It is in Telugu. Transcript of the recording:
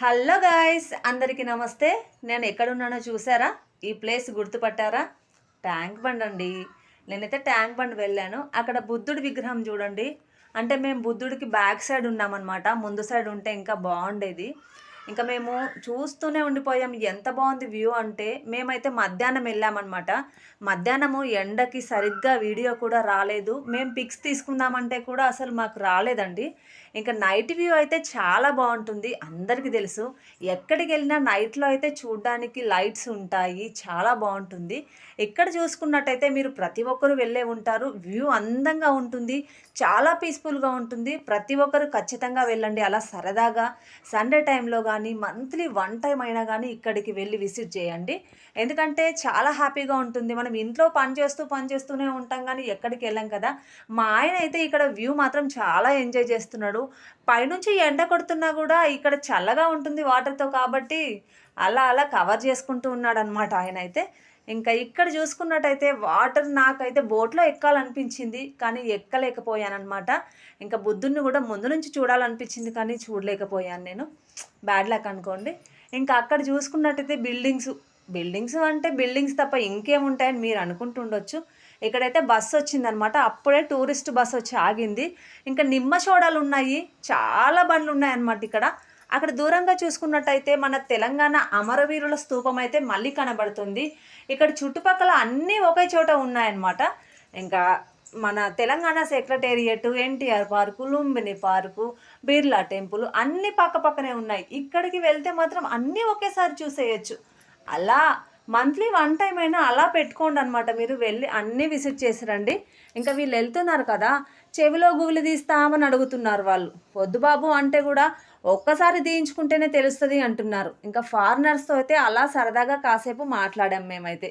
హలో గాయస్ అందరికీ నమస్తే. నేను ఎక్కడున్నానో చూసారా? ఈ ప్లేస్ గుర్తుపట్టారా? ట్యాంక్ బండ్ అండి. నేనైతే ట్యాంక్ బండ్ వెళ్ళాను. అక్కడ బుద్ధుడి విగ్రహం చూడండి. అంటే మేము బుద్ధుడికి బ్యాక్ సైడ్ ఉన్నామన్నమాట. ముందు సైడ్ ఉంటే ఇంకా బాగుండేది. ఇంకా మేము చూస్తూనే ఉండిపోయాం. ఎంత బాగుంది వ్యూ అంటే మేమైతే మధ్యాహ్నం వెళ్ళామన్నమాట. మధ్యాహ్నము ఎండకి సరిగ్గా వీడియో కూడా రాలేదు. మేము పిక్స్ తీసుకుందామంటే కూడా అసలు మాకు రాలేదండి. ఇంకా నైట్ వ్యూ అయితే చాలా బాగుంటుంది. అందరికీ తెలుసు. ఎక్కడికి వెళ్ళినా నైట్లో అయితే చూడడానికి లైట్స్ ఉంటాయి. చాలా బాగుంటుంది. ఎక్కడ చూసుకున్నట్టయితే మీరు ప్రతి ఒక్కరు వెళ్ళే ఉంటారు. వ్యూ అందంగా ఉంటుంది. చాలా పీస్ఫుల్గా ఉంటుంది. ప్రతి ఒక్కరు ఖచ్చితంగా వెళ్ళండి. అలా సరదాగా సండే టైంలో కానీ మంత్లీ వన్ టైం అయినా కానీ ఇక్కడికి వెళ్ళి విజిట్ చేయండి. ఎందుకంటే చాలా హ్యాపీగా ఉంటుంది. మనం ఇంట్లో పని చేస్తూ పని చేస్తూనే ఉంటాం కానీ ఎక్కడికి వెళ్ళాం కదా. మా ఆయన అయితే ఇక్కడ వ్యూ మాత్రం చాలా ఎంజాయ్ చేస్తున్నాడు. పైనుంచి ఎండ కొడుతున్నా కూడా ఇక్కడ చల్లగా ఉంటుంది వాటర్తో కాబట్టి అలా అలా కవర్ చేసుకుంటూ ఉన్నాడు అనమాట ఆయన అయితే ఇంకా ఇక్కడ చూసుకున్నట్టయితే వాటర్ నాకైతే బోట్లో ఎక్కాలనిపించింది కానీ ఎక్కలేకపోయానమాట ఇంకా బుద్ధుడిని కూడా ముందు నుంచి చూడాలనిపించింది కానీ చూడలేకపోయాను నేను. బ్యాడ్ లక్ అనుకోండి. ఇంకా అక్కడ చూసుకున్నట్టయితే బిల్డింగ్స్ బిల్డింగ్స్ అంటే బిల్డింగ్స్ తప్ప ఇంకేముంటాయని మీరు అనుకుంటుండొచ్చు. ఇక్కడైతే బస్సు వచ్చిందనమాట అప్పుడే టూరిస్ట్ బస్సు వచ్చి ఆగింది. ఇంకా నిమ్మచోడలు ఉన్నాయి చాలా బండ్లు ఉన్నాయన్నమాట ఇక్కడ. అక్కడ దూరంగా చూసుకున్నట్టయితే మన తెలంగాణ అమరవీరుల స్తూపం అయితే మళ్ళీ కనబడుతుంది. ఇక్కడ చుట్టుపక్కల అన్నీ ఒకే చోట ఉన్నాయన్నమాట. ఇంకా మన Telangana secretariat NTR park Lumbini park Birla temple అన్నీ పక్క పక్కనే ఉన్నాయి. ఇక్కడికి వెళ్తే మాత్రం అన్నీ ఒకేసారి చూసేయచ్చు. అలా మంత్లీ వన్ టైం అయినా అలా పెట్టుకోండి అనమాట మీరు వెళ్ళి అన్నీ విజిట్ చేసి రండి ఇంకా వీళ్ళు వెళ్తున్నారు కదా చెవిలో గువిలి తీస్తామని అడుగుతున్నారు వాళ్ళు. వద్దు బాబు అంటే కూడా ఒక్కసారి తీయించుకుంటేనే తెలుస్తుంది అంటున్నారు. ఇంకా ఫారినర్స్తో అయితే అలా సరదాగా కాసేపు మాట్లాడాం మేమైతే.